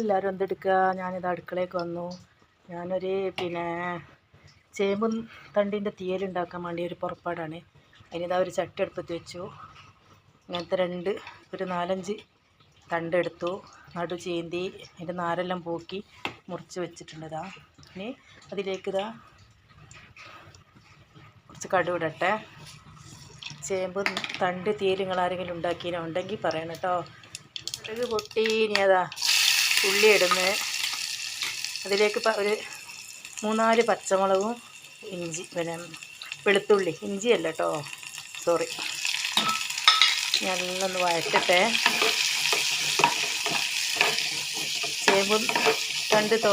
എല്ലാവരും എന്തെടുക്കുക? ഞാനിത് അടുക്കളയ്ക്ക് വന്നു. ഞാനൊരു പിന്നെ ചേമ്പും തണ്ടിന്റെ തീയലുണ്ടാക്കാൻ വേണ്ടി ഒരു പുറപ്പാടാണ്. അതിനിതാ ഒരു ചട്ടി അടുപ്പത്ത് വെച്ചു. ഇങ്ങനത്തെ രണ്ട് ഒരു നാലഞ്ച് തണ്ടെടുത്തു നടു ചീന്തി അതിന്റെ നാരെല്ലാം പോക്കി മുറിച്ച് വെച്ചിട്ടുണ്ട് ഇതാ ഇനി അതിലേക്ക് ഇതാ കുറച്ച് കടുവിടട്ടെ ചേമ്പ് തണ്ട് തീയലുകൾ ആരെങ്കിലും ഉണ്ടാക്കിയോ ഉണ്ടെങ്കിൽ പറയണം കേട്ടോ. കടുക് പൊട്ടി ഇനി അതാ ഉള്ളി ഇടുന്നത് അതിലേക്ക് ഒരു മൂന്നാൽ പച്ചമുളകും ഇഞ്ചി പിന്നെ വെളുത്തുള്ളി. ഇഞ്ചിയല്ല കേട്ടോ സോറി. നല്ലൊന്ന് വഴറ്റട്ടെ. ചേമ്പും രണ്ട് തോ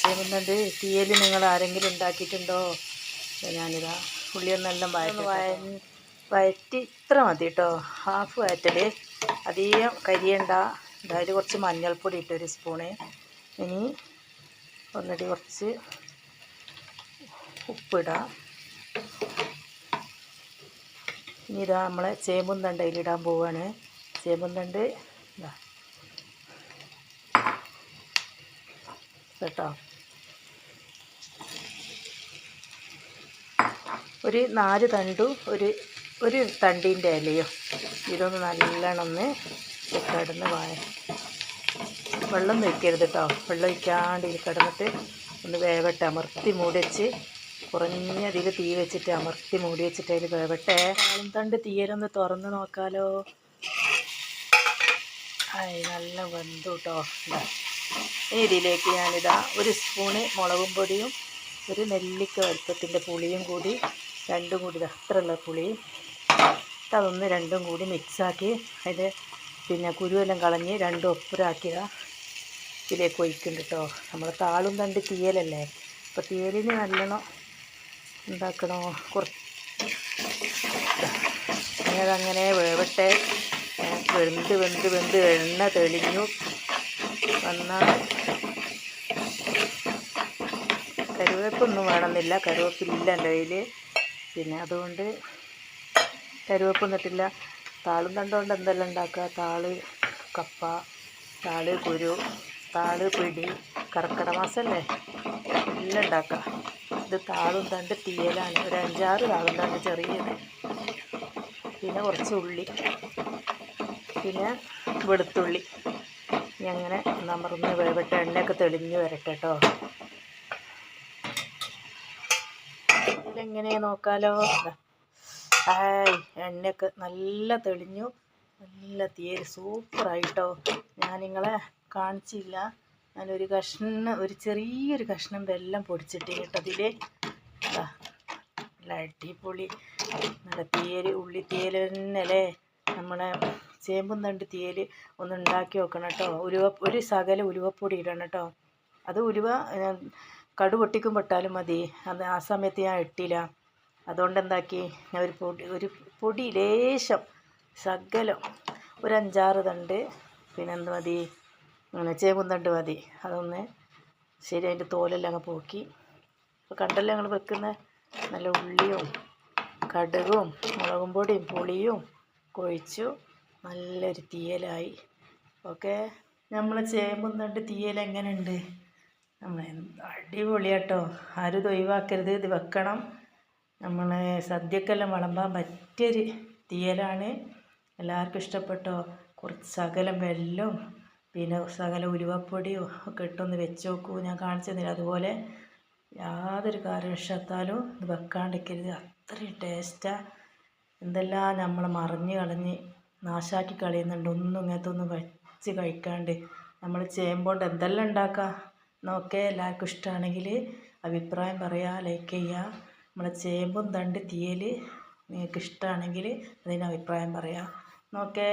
ചേമ്പും തണ്ട് തീയൽ നിങ്ങൾ ആരെങ്കിലും ഉണ്ടാക്കിയിട്ടുണ്ടോ? ഞാനിതാ ഉള്ളിയൊന്നെല്ലാം വഴറ്റി വഴ വഴറ്റി ഇത്ര മതി കേട്ടോ ഹാഫ് വഴറ്റൽ അധികം കരിയണ്ട. അതായത് കുറച്ച് മഞ്ഞൾപ്പൊടി ഇട്ട് ഒരു സ്പൂണ്. ഇനി ഒന്നടി കുറച്ച് ഉപ്പിടാം. ഇനി ഇതാ നമ്മളെ ചേമ്പും തണ്ട് അതിലിടാൻ പോവാണ്. ചേമ്പും തണ്ട് ഇതാ. കേട്ടോ ഒരു നാല് തണ്ടും ഒരു ഒരു തണ്ടിന്റെ ഇലയോ? ഇതൊന്ന് നല്ലോണം ഒന്ന് കിടന്ന് വായ. വെള്ളം ഒഴിക്കരുത് കേട്ടോ വെള്ളം ഒഴിക്കാണ്ട് ഇതിൽ കിടന്നിട്ട് ഒന്ന് വേവട്ടെ. അമർത്തി മൂടി വെച്ച് കുറഞ്ഞ അതിൽ തീ വെച്ചിട്ട് അമർത്തി മൂടി വെച്ചിട്ട് അതിൽ വേവട്ടെ. തണ്ട് തീയരൊന്ന് തുറന്ന് നോക്കാലോ. ആയി നല്ല വെന്തു കേട്ടോ ഇതാ ഇനി ഇതിലേക്ക് ഞാനിതാ ഒരു സ്പൂണ് മുളകും പൊടിയും ഒരു നെല്ലിക്ക വലുപ്പത്തിന്റെ പുളിയും കൂടി രണ്ടും കൂടി ഇതാ അത്രയുള്ള പുളി അതൊന്ന് രണ്ടും കൂടി മിക്സാക്കി അതിൽ പിന്നെ കുരുവെല്ലാം കളഞ്ഞ് രണ്ടും ഒപ്പുരാക്കിയ ഇതിലേക്ക് ഒഴിക്കുന്നുണ്ട് കേട്ടോ. നമ്മൾ താളും തണ്ട് തീയലല്ലേ? അപ്പോൾ തീയലിന് നല്ലോണം എന്താക്കണോ? കുറച്ച് അതങ്ങനെ വേവട്ടെ. വെന്ത് വെന്ത് വെന്ത് എണ്ണ തെളിഞ്ഞു. വന്നാൽ കരുവേപ്പൊന്നും വേണമെന്നില്ല. കരുവേപ്പില്ല എന്റെ കയ്യിൽ പിന്നെ അതുകൊണ്ട് കരുവേപ്പൊന്നും നട്ടില്ല താളും തണ്ടുകൊണ്ട് എന്തെല്ലാം ഉണ്ടാക്കുക? താൾ കപ്പ താൾ കുരു താൾ പിടി കർക്കിടക മാസമല്ലേ എല്ലാം ഉണ്ടാക്കുക. ഇത് താളും തണ്ട് തീയലാണ്. ഒരു അഞ്ചാറ് താളും തണ്ട് ചെറിയത്. പിന്നെ കുറച്ച് ഉള്ളി. പിന്നെ വെളുത്തുള്ളി. അങ്ങനെ നമർന്ന് വേവിട്ട് എണ്ണയൊക്കെ തെളിഞ്ഞ് വരട്ടെ കേട്ടോ ഇതിലെങ്ങനെ നോക്കാലോ. ഹായ്. എണ്ണയൊക്കെ നല്ല തെളിഞ്ഞു. നല്ല തീയൽ സൂപ്പറായിട്ടോ. ഞാൻ നിങ്ങളെ കാണിച്ചില്ല. ഞാനൊരു കഷ്ണം ഒരു ചെറിയൊരു കഷ്ണം വെല്ലം പൊടിച്ചിട്ട് കേട്ടതിൽ അടിപൊളി നല്ല തേര് ഉള്ളി തീയൽ തന്നെയല്ലേ? നമ്മളെ ചേമ്പും തണ്ട് തീയൽ ഒന്ന് ഉണ്ടാക്കി വെക്കണം കേട്ടോ. ഉലുവ ഒരു സകല ഉലുവപ്പൊടി ഇടണം കേട്ടോ. അത് ഉലുവ കടുപൊട്ടിക്കും കടു പൊട്ടിക്കും പെട്ടാലും മതി. അത് ആ സമയത്ത് ഞാൻ ഇട്ടില്ല. അതുകൊണ്ട് എന്താക്കി ഞാൻ ഒരു പൊടി ഒരു പൊടി ലേശം ശകലം ഒരു അഞ്ചാറ് തണ്ട് പിന്നെ എന്ത് മതി? അങ്ങനെ ചേമ്പും തണ്ട് മതി. അതൊന്ന് ശരി അതിന്റെ തോലെല്ലാം അങ്ങ് പോക്കി. അപ്പോൾ കണ്ടല്ലോ ഞങ്ങൾ വെക്കുന്ന നല്ല ഉള്ളിയും കടുകും മുളകും പൊടിയും പുളിയും കൊഴിച്ചു. നല്ലൊരു തീയലായി. ഓക്കെ? നമ്മൾ ചേമ്പും തണ്ട് തീയൽ എങ്ങനെയുണ്ട്? നമ്മൾ അടിപൊളിയാട്ടോ. ആരും ഇത് ഒഴിവാക്കരുത്. ഇത് വെക്കണം. നമ്മൾ സദ്യക്കെല്ലാം വിളമ്പാൻ പറ്റിയൊരു തീയലാണ്. എല്ലാവർക്കും ഇഷ്ടപ്പെട്ടോ? കുറച്ച് ശകലം വെല്ലവും പിന്നെ സകല ഉലുവപ്പൊടിയോ ഒക്കെ ഇട്ടൊന്ന് വെച്ച് നോക്കൂ ഞാൻ കാണിച്ചു തന്നില്ല അതുപോലെ യാതൊരു കാരണവശാത്താലും ഇത് വെക്കാണ്ടിരിക്കരുത്. അത്രയും ടേസ്റ്റാണ് എന്തെല്ലാം നമ്മൾ മറിഞ്ഞ് കളഞ്ഞ് നാശാക്കി കളയുന്നുണ്ട്. ഒന്നും ഇങ്ങനത്തെ ഒന്നും വെച്ച് കഴിക്കാണ്ട്. നമ്മൾ ചേമ്പോണ്ട് എന്തെല്ലാം ഉണ്ടാക്കാം? എന്നൊക്കെ എല്ലാവർക്കും ഇഷ്ടമാണെങ്കിൽ അഭിപ്രായം പറയുക ലൈക്ക് ചെയ്യുക നമ്മളെ ചേമ്പും തണ്ട് തീയൽ നിങ്ങൾക്ക് ഇഷ്ടമാണെങ്കിൽ അതിന് അഭിപ്രായം പറയാം. നോക്കേ.